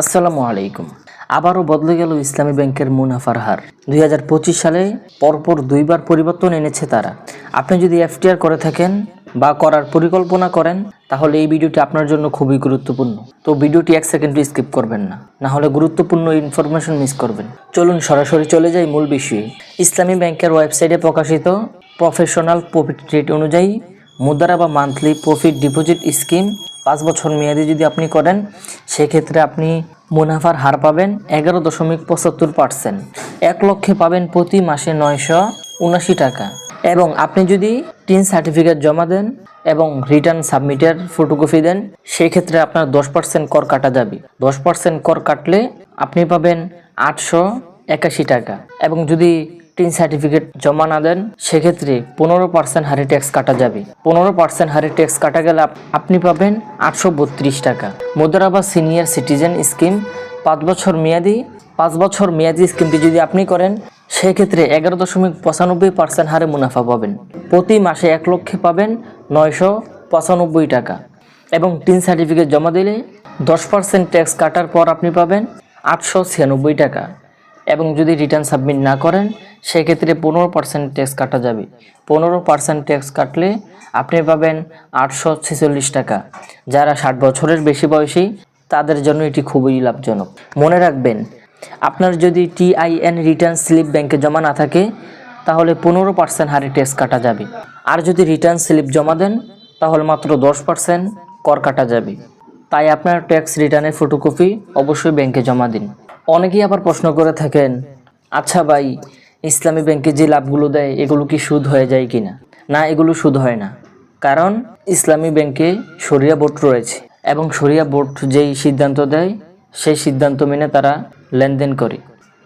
আসসালামু আলাইকুম। আবারও বদলে গেল ইসলামী ব্যাংকের মুনাফার হার। দুই হাজার পঁচিশ সালে পরপর দুইবার পরিবর্তন এনেছে তারা। আপনি যদি এফটিআর করে থাকেন বা করার পরিকল্পনা করেন, তাহলে এই ভিডিওটি আপনার জন্য খুবই গুরুত্বপূর্ণ। তো ভিডিওটি এক সেকেন্ড স্কিপ করবেন না। না হলে গুরুত্বপূর্ণ ইনফরমেশন মিস করবেন। চলুন সরাসরি চলে যাই মূল বিষয়ে। ইসলামী ব্যাংকের ওয়েবসাইটে প্রকাশিত প্রফেশনাল প্রফিট রেট অনুযায়ী মুদ্রা বা মান্থলি প্রফিট ডিপোজিট স্কিম পাঁচ বছর মেয়াদি যদি আপনি করেন, সেক্ষেত্রে আপনি মুনাফার হার পাবেন এগারো দশমিক পঁচাত্তর পার্সেন্ট। এক লক্ষে পাবেন প্রতি মাসে নয়শো উনাশি টাকা। এবং আপনি যদি টিন সার্টিফিকেট জমা দেন এবং রিটার্ন সাবমিটের ফটোকপি দেন সেই ক্ষেত্রে আপনার দশ পার্সেন্ট কর কাটা যাবে। দশ পার্সেন্ট কর কাটলে আপনি পাবেন আটশো একাশি টাকা। এবং যদি টিন সার্টিফিকেট জমা না দেন, সেক্ষেত্রে পনেরো পার্সেন্ট হারে ট্যাক্স কাটা যাবে। পনেরো পার্সেন্ট হারে ট্যাক্স কাটা গেলে আপনি পাবেন আটশো বত্রিশ টাকা। মুদ্রা বা সিনিয়র সিটিজেন স্কিম পাঁচ বছর মেয়াদি, পাঁচ বছর মেয়াদি স্কিমটি যদি আপনি করেন, সেক্ষেত্রে এগারো দশমিক পঁচানব্বই পার্সেন্ট হারে মুনাফা পাবেন। প্রতি মাসে এক লক্ষে পাবেন নয়শো পঁচানব্বই টাকা। এবং টিন সার্টিফিকেট জমা দিলে দশ পার্সেন্ট ট্যাক্স কাটার পর আপনি পাবেন আটশো ছিয়ানব্বই টাকা। এবং যদি রিটার্ন সাবমিট না করেন, সেক্ষেত্রে পনেরো পার্সেন্ট ট্যাক্স কাটা যাবে। পনেরো পার্সেন্ট ট্যাক্স কাটলে আপনি পাবেন আটশো ছেচল্লিশ টাকা। যারা ষাট বছরের বেশি বয়সী, তাদের জন্য এটি খুবই লাভজনক। মনে রাখবেন, আপনার যদি টিআইএন রিটার্ন স্লিপ ব্যাংকে জমা না থাকে, তাহলে পনেরো পার্সেন্ট হারে ট্যাক্স কাটা যাবে। আর যদি রিটার্ন স্লিপ জমা দেন, তাহলে মাত্র দশ পার্সেন্ট কর কাটা যাবে। তাই আপনার ট্যাক্স রিটার্নের ফটোকপি অবশ্যই ব্যাংকে জমা দিন। অনেকেই আবার প্রশ্ন করে থাকেন আচ্ছা ভাই, ইসলামী ব্যাংকে যে লাভগুলো দেয়, এগুলো কি সুদ হয়ে যায় কিনা? না না এগুলো সুদ হয় না। কারণ ইসলামী ব্যাংকে শরিয়া বোর্ড রয়েছে এবং শরিয়া বোর্ড যেই সিদ্ধান্ত দেয়, সেই সিদ্ধান্ত মেনে তারা লেনদেন করে।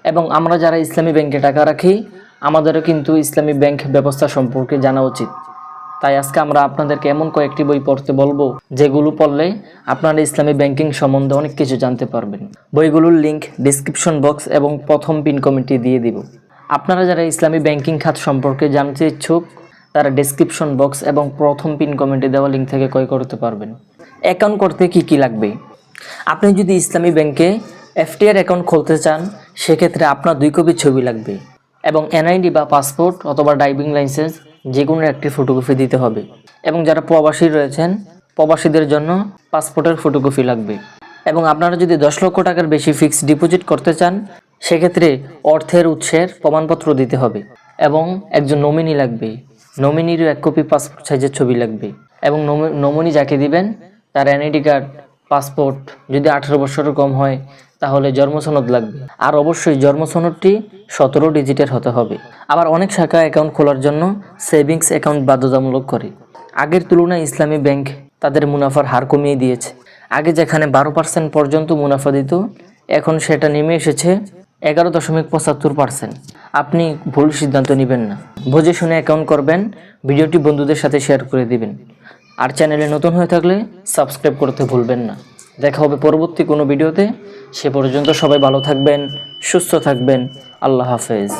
এবং আমরা যারা ইসলামী ব্যাংকে টাকা রাখি, আমাদেরও কিন্তু ইসলামী ব্যাংক ব্যবস্থা সম্পর্কে জানা উচিত। তাই আজকে আমরা আপনাদেরকে এমন কয়েকটি বই পড়তে বলব, যেগুলো পড়লে আপনারা ইসলামী ব্যাংকিং সম্বন্ধে অনেক কিছু জানতে পারবেন। বইগুলোর লিংক ডিসক্রিপশন বক্স এবং প্রথম পিন কমিটি দিয়ে দিব। আপনারা যারা ইসলামী ব্যাংকিং খাত সম্পর্কে জানতে ইচ্ছুক, তারা ডেসক্রিপশন বক্স এবং প্রথম পিন কমেন্টে দেওয়া লিঙ্ক থেকে ক্রয় করতে পারবেন। অ্যাকাউন্ট করতে কি কি লাগবে? আপনি যদি ইসলামী ব্যাংকে এফটিআর অ্যাকাউন্ট খুলতে চান, সেক্ষেত্রে আপনার দুই কপি ছবি লাগবে এবং এনআইডি বা পাসপোর্ট অথবা ড্রাইভিং লাইসেন্স যে কোনো একটি ফটোকপি দিতে হবে। এবং যারা প্রবাসী রয়েছেন, প্রবাসীদের জন্য পাসপোর্টের ফটোকপি লাগবে। এবং আপনারা যদি দশ লক্ষ টাকার বেশি ফিক্সড ডিপোজিট করতে চান, সেক্ষেত্রে অর্থের উৎসের প্রমাণপত্র দিতে হবে। এবং একজন নমিনি লাগবে। নমিনিরও এক কপি পাসপোর্ট সাইজের ছবি লাগবে। এবং নমিনি যাকে দিবেন, তার এনআইডি কার্ড পাসপোর্ট যদি আঠারো বছরের কম হয় তাহলে জন্মসনদ লাগবে। আর অবশ্যই জন্মসনদটি সতেরো ডিজিটের হতে হবে। আবার অনেক শাখা অ্যাকাউন্ট খোলার জন্য সেভিংস অ্যাকাউন্ট বাধ্যতামূলক করে। আগের তুলনায় ইসলামী ব্যাংক তাদের মুনাফার হার কমিয়ে দিয়েছে। আগে যেখানে বারো পার্সেন্ট পর্যন্ত মুনাফা দিত, এখন সেটা নেমে এসেছে এগারো দশমিক পঁচাত্তর পার্সেন্ট আপনি ভুল সিদ্ধান্ত নেবেন না। বুঝে শুনে অ্যাকাউন্ট করবেন, ভিডিওটি বন্ধুদের সাথে শেয়ার করে দিবেন। আর চ্যানেলে নতুন হয়ে থাকলে সাবস্ক্রাইব করতে ভুলবেন না। দেখা হবে পরবর্তী কোনো ভিডিওতে। সে পর্যন্ত সবাই ভালো থাকবেন সুস্থ থাকবেন। আল্লাহ হাফেজ।